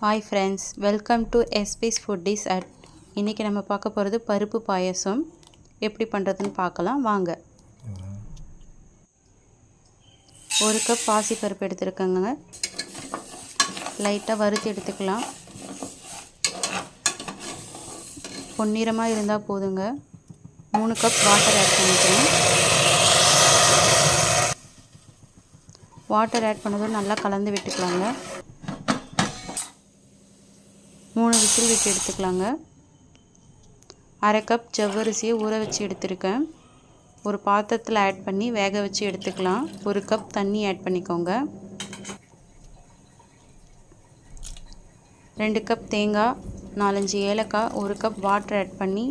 Hi friends welcome to SP's foodies at இன்றைக்கி நம்ம பார்க்க போகிறது பருப்பு பாயசம். எப்படி பண்ணுறதுன்னு பார்க்கலாம். வாங்க. ஒரு கப் பாசி பருப்பு எடுத்துருக்கேங்க. லைட்டாக வறுத்து எடுத்துக்கலாம். பொன்னிறமாக இருந்தால் போதுங்க. மூணு கப் வாட்டர் ஆட் பண்ணிக்கணும் வாட்டர் ஆட் பண்ணதும் நல்லா கலந்து விட்டுக்கலாங்க. மூணு விசில் விட்டு எடுத்துக்கலாங்க. அரை கப் ஜவ்வரிசியை ஊற வச்சு எடுத்துருக்கேன். ஒரு பாத்திரத்தில் ஆட் பண்ணி வேக வச்சு எடுத்துக்கலாம். ஒரு கப் தண்ணி ஆட் பண்ணிக்கோங்க. ரெண்டு கப் தேங்காய் நாலஞ்சு ஏலக்காய் ஒரு கப் வாட்டர் ஆட் பண்ணி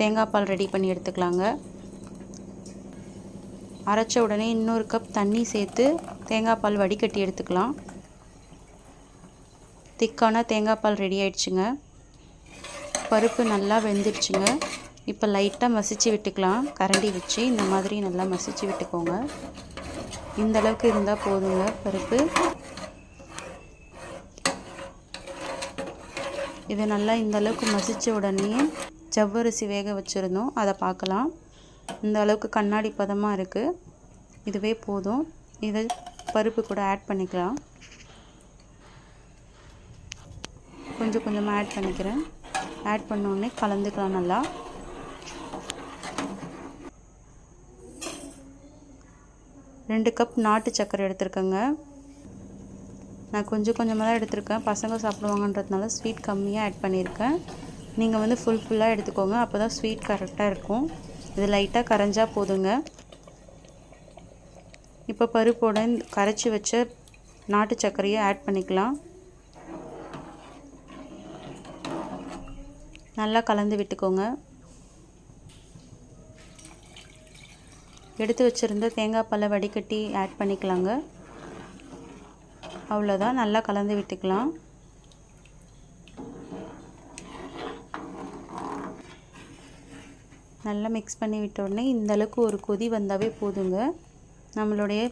தேங்காய் பால் ரெடி பண்ணி எடுத்துக்கலாங்க. அரைச்ச உடனே இன்னொரு கப் தண்ணி சேர்த்து தேங்காய் பால் வடிகட்டி எடுத்துக்கலாம். திக்கான தேங்காய் பால் ரெடி ஆயிடுச்சுங்க. பருப்பு நல்லா வெந்துடுச்சுங்க இப்போ லைட்டாக மசிச்சு விட்டுக்கலாம். கரண்டி வச்சு இந்த மாதிரி நல்லா மசிச்சு விட்டுக்கோங்க. இந்த அளவுக்கு இருந்தால் போதுங்க பருப்பு. இது நல்லா இந்த அளவுக்கு மசித்த உடனே ஜவ்வரிசி வேக வச்சுருந்தோம். அதை பார்க்கலாம் இந்த அளவுக்கு கண்ணாடி பதமாக இருக்குது இதுவே போதும். இதை பருப்பு கூட ஆட் பண்ணிக்கலாம். கொஞ்சம் கொஞ்சமாக ஆட் பண்ணிக்கிறேன். ஆட் பண்ணோடனே கலந்துக்கலாம் நல்லா. ரெண்டு கப் நாட்டு சர்க்கரை எடுத்துருக்கேங்க. நான் கொஞ்சம் கொஞ்சமாக தான் எடுத்திருக்கேன். பசங்க சாப்பிடுவாங்கன்றதுனால ஸ்வீட் கம்மியாக ஆட் பண்ணியிருக்கேன். நீங்கள் வந்து ஃபுல் ஃபுல்லாக எடுத்துக்கோங்க. அப்போ தான் ஸ்வீட் கரெக்டாக இருக்கும். இது லைட்டாக கரைஞ்சால் போதுங்க. இப்போ பருப்போட கரைச்சி வச்ச நாட்டு சர்க்கரையை ஆட் பண்ணிக்கலாம். நல்லா கலந்து விட்டுக்கோங்க. எடுத்து வச்சுருந்த தேங்காய் பழ வடிகட்டி ஆட் பண்ணிக்கலாங்க. அவ்வளோதான் நல்லா கலந்து விட்டுக்கலாம். நல்லா மிக்ஸ் பண்ணி விட்ட உடனே இந்த அளவுக்கு ஒரு கொதி வந்தாவே போதுங்க. நம்மளுடைய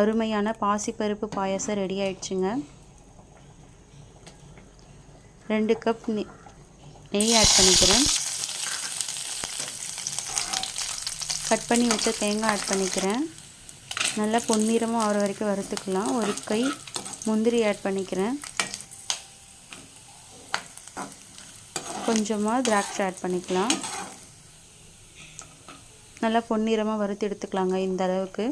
அருமையான பாசிப்பருப்பு பாயசம் ரெடி ஆயிடுச்சுங்க. ரெண்டு கப் நெய் ஆட் பண்ணிக்கிறேன். கட் பண்ணி வச்ச தேங்காய் ஆட் பண்ணிக்கிறேன். நல்லா பொன்னிறமாக ஆகிற வரைக்கும் வறுத்துக்கலாம். ஒரு கை முந்திரி ஆட் பண்ணிக்கிறேன். கொஞ்சமாக திராட்சை ஆட் பண்ணிக்கலாம். நல்லா பொன்னிறமாக வறுத்து எடுத்துக்கலாங்க இந்த அளவுக்கு.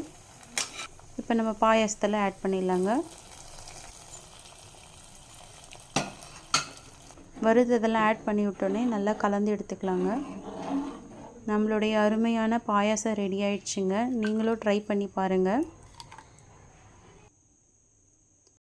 இப்போ நம்ம பாயாசத்தில் ஆட் பண்ணிடலாங்க. வறுத்ததெல்லாம் ஆட் பண்ணி விட்டோன்னே நல்லா கலந்து எடுத்துக்கலாங்க. நம்மளுடைய அருமையான பாயாசம் ரெடி ஆயிடுச்சுங்க. நீங்களும் ட்ரை பண்ணி பாருங்கள்